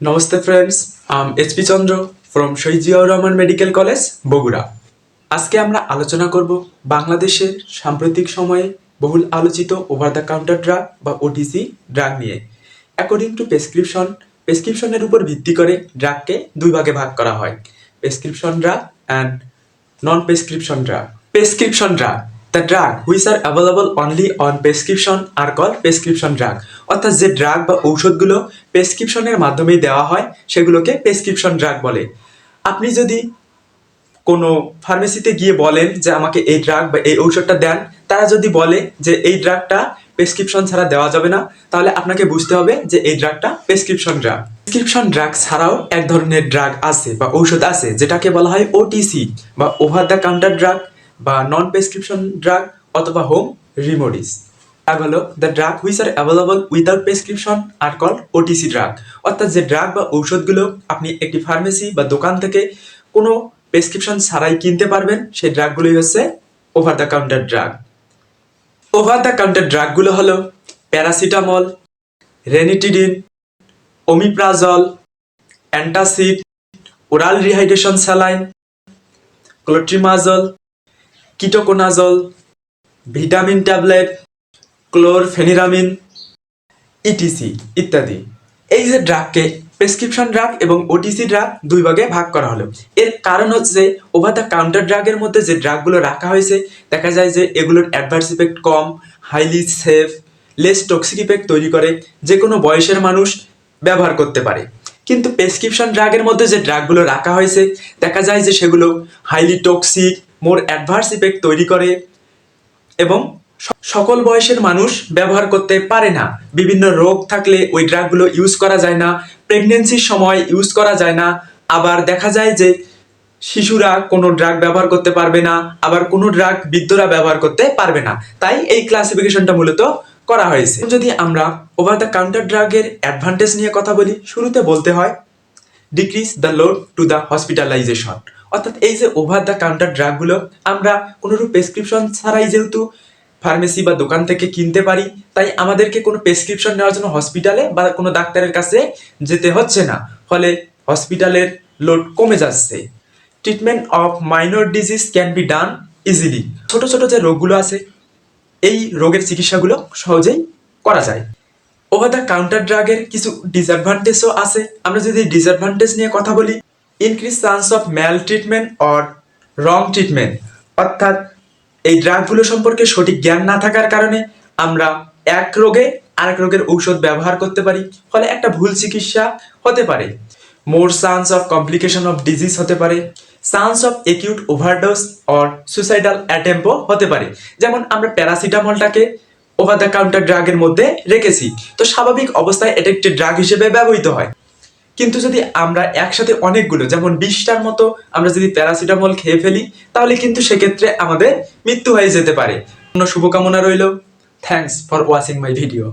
Namaste friends I'm HP Chandra from Shahid Ziaur Rahman medical college Bogura আজকে আমরা আলোচনা করব বাংলাদেশের সাম্প্রতিক সময়ে বহুল আলোচিত ওভার দ্য কাউন্টার ড্রাগ বা ওটিসি ড্রাগ নিয়ে। অ্যাকর্ডিং টু প্রেসক্রিপশন প্রেসক্রিপশনের উপর ভিত্তি করে ড্রাগকে দুই ভাগে ভাগ করা হয়। Prescription drug and non prescription drug prescription drug the drug which are available only on prescription are call prescription drug অর্থাৎ যে ড্রাগ বা ঔষধগুলো প্রেসক্রিপশনের মাধ্যমেই দেওয়া হয়, সেগুলোকে প্রেসক্রিপশন ড্রাগ বলে। আপনি যদি কোনো ফার্মেসিতে গিয়ে বলেন যে আমাকে এই ড্রাগ বা এই ঔষধটা দেন, তারা যদি বলে যে এই ড্রাগটা প্রেসক্রিপশন ছাড়া দেওয়া যাবে না, তাহলে আপনাকে বুঝতে হবে যে এই ড্রাগটা প্রেসক্রিপশন ড্রাগ প্রেসক্রিপশন ড্রাগ ছাড়াও এক ধরনের ড্রাগ আছে বা ঔষধ আছে, যেটাকে বলা হয় ওটিসি বা ওভার দ্য কাউন্টার ড্রাগ বা নন প্রেসক্রিপশন ড্রাগ অথবা হোম রিমোডিস হলো the drug which are available without prescription are call OTC drug অর্থাৎ যে ড্রাগ বা ঔষধগুলো আপনি একটি ফার্মেসি বা দোকান থেকে কোনো প্রেসক্রিপশন ছাড়াই কিনতে পারবেন, সেই ড্রাগগুলোই হচ্ছে over the counter drug over the counter ড্রাগগুলো হলো paracetamol ranitidine omeprazole antacid oral rehydration saline clotrimazole ketoconazole, vitamin tablet, chlorpheniramine, etc ইত্যাদি। এই যে ড্রাগকে প্রেসক্রিপশন ড্রাগ এবং ওটিসি ড্রাগ দুই ভাগে ভাগ করা হলো। এর কারণ হচ্ছে ওভার দ্য কাউন্টার ড্রাগের মধ্যে যে ড্রাগগুলো রাখা হয়েছে, দেখা যায় যে এগুলোর অ্যাডভার্স ইফেক্ট কম highly safe less toxic effect তৈরি করে যে কোনো বয়সের মানুষ ব্যবহার করতে পারে। কিন্তু প্রেসক্রিপশন ড্রাগের মধ্যে যে ড্রাগগুলো রাখা হয়েছে, দেখা যায় যে সেগুলো highly toxic more adverse effect তৈরি করে এবং সকল বয়সের মানুষ ব্যবহার করতে পারে না। বিভিন্ন রোগ থাকলে ওই ড্রাগগুলো ইউজ করা যায় না প্রেগনেন্সির সময় ইউজ করা যায় না। আবার দেখা যায় যে শিশুরা কোনো ড্রাগ ব্যবহার করতে পারবে না, আবার কোনো ড্রাগ বৃদ্ধরা ব্যবহার করতে পারবে না। তাই এই ক্লাসিফিকেশনটা মূলত করা হয়েছে। যদি আমরা ওভার দ্য কাউন্টার ড্রাগের অ্যাডভান্টেজ নিয়ে কথা বলি, শুরুতে বলতে হয় decrease the load to the hospitalization অর্থাৎ এই যে ওভার দ্য কাউন্টার ড্রাগগুলো আমরা কোনোরূপ প্রেসক্রিপশন ছাড়াই যেহেতু ফার্মেসি বা দোকান থেকে কিনতে পারি, তাই আমাদেরকে কোনো প্রেসক্রিপশন নেওয়ার জন্য হসপিটালে বা কোনো ডাক্তারের কাছে যেতে হচ্ছে না। ফলে হসপিটালের লোড কমে যাচ্ছে। Treatment of minor disease can be done easily ছোট ছোট যে রোগগুলো আছে, এই রোগের চিকিৎসাগুলো সহজেই করা যায়। ওভার দ্য কাউন্টার ড্রাগের কিছু ডিসঅ্যাডভান্টেজও আছে। আমরা যদি ডিসঅ্যাডভান্টেজ নিয়ে কথা বলি increase chance of maltreatment or wrong treatment অর্থাৎ এই ড্রাগগুলো সম্পর্কে সঠিক জ্ঞান না থাকার কারণে আমরা এক রোগে আরেক রোগের ঔষধ ব্যবহার করতে পারি, ফলে একটা ভুল চিকিৎসা হতে পারে। More chance of complication of disease হতে পারে chance of acute overdose or suicidal অ্যাটেম্পও হতে পারে। যেমন আমরা প্যারাসিটামলটাকে ওভার দ্য কাউন্টার ড্রাগের মধ্যে রেখেছি, তো স্বাভাবিক অবস্থায় এটা একটি ড্রাগ হিসেবে ব্যবহৃত হয়। কিন্তু যদি আমরা একসাথে অনেকগুলো, যেমন বিশটার মতো আমরা যদি প্যারাসিটামল খেয়ে ফেলি, তাহলে কিন্তু সেক্ষেত্রে আমাদের মৃত্যু হয়ে যেতে পারে। কোনো শুভকামনা রইল। Thanks for watching my video